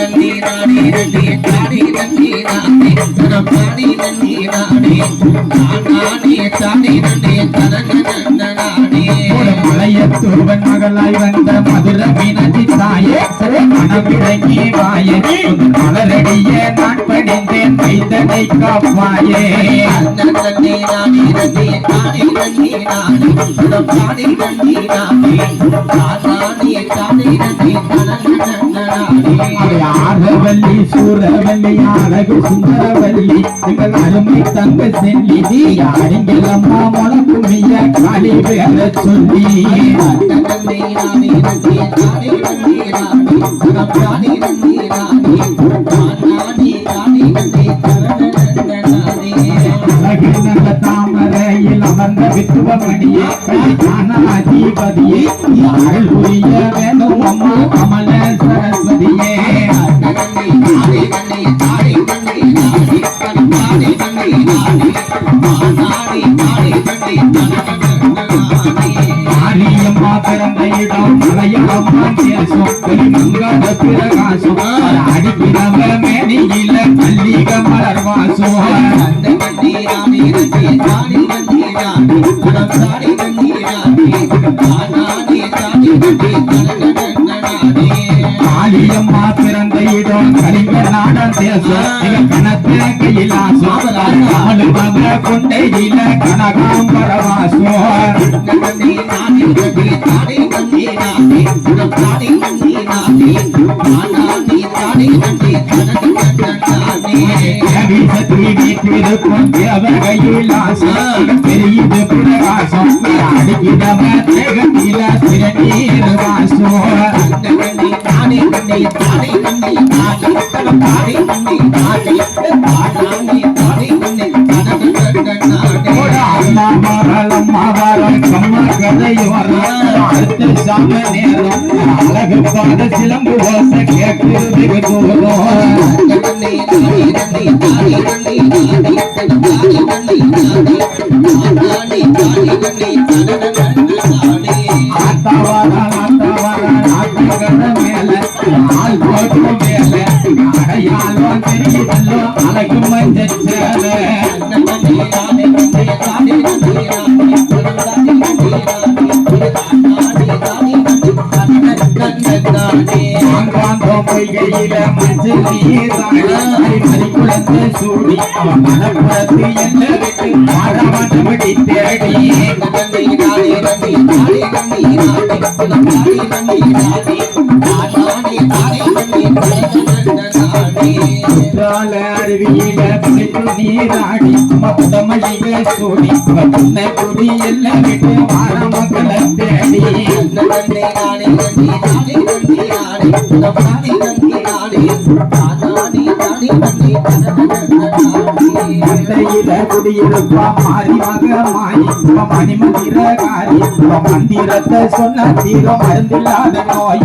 நந்தி நாடி நந்தி தாடி நந்தி நாடி தனம் தாடி நந்தி நாடி நானே தாடி நந்தி தனன நாடி மலையத்தூவன் மகளாய் வந்த மதுர மீனாட்சி தாயே மனமிழங்கி வாயே மலரடிய நான் பணிந்தேன் வைத்தனை காப்பாயே நந்தி நாடி நந்தி தாடி நந்தி நாடி தனம் தாடி நாடி தாடி நந்தி தனன ஆரவல்லி சூரவல்லி அழகு சுந்தரவல்லி எங்கள் அருமை தங்க செல்லி யாரிங்கெல்லம்மா முழக்குமிய காளி வேற சொல்லி. அழகு நல்ல தாமரையில் அமர்ந்த வித்துவமணியே ஞானாதிபதியே யாழ் புரிய வேணும் அம்மா கமல மாரியம்மா பிறந்த இடம் மலையம்மா தேசம் மங்காத பிரகாசம். அடிக்கிறவ மேனியில மல்லிக மலர் வாசம். காளியம்மா பிறந்த இடம். கலிங்க நாடன் தேசம். எங்க கணத்தில கையிலாசம் அவளு மக கொண்டையில கனகாம்பர வாசம் வீட்டிருக்கும் தேவகையிலாசம் பெரியது பிரகாசம் அடிக்கிறவ தேகத்தில திரநீர் வாசம் அம்மா மகள் அம்மா வரம் கம்மா கதை அடுத்த சாம நேரம் அழகு பாட சிலம்பு வாச கேட்குது வெகு ஆள் மேல அடையாளம் அழகு மஞ்சள் பொய்கையில மஞ்சள் சூடி அவன் மனப்புறத்து என்ன குற்றால அருவியில பிடித்து நீராடி மொத்தமளிக சூடி அவன் குடி எல்லாம் விட்டு மாற மக்களை தேடி. மந்தையில குடியிருப்பா மாறி மக மணிமந்திர காரி மந்திரத்தை சொன்ன தீரம் மருந்தில்லாத நோய்.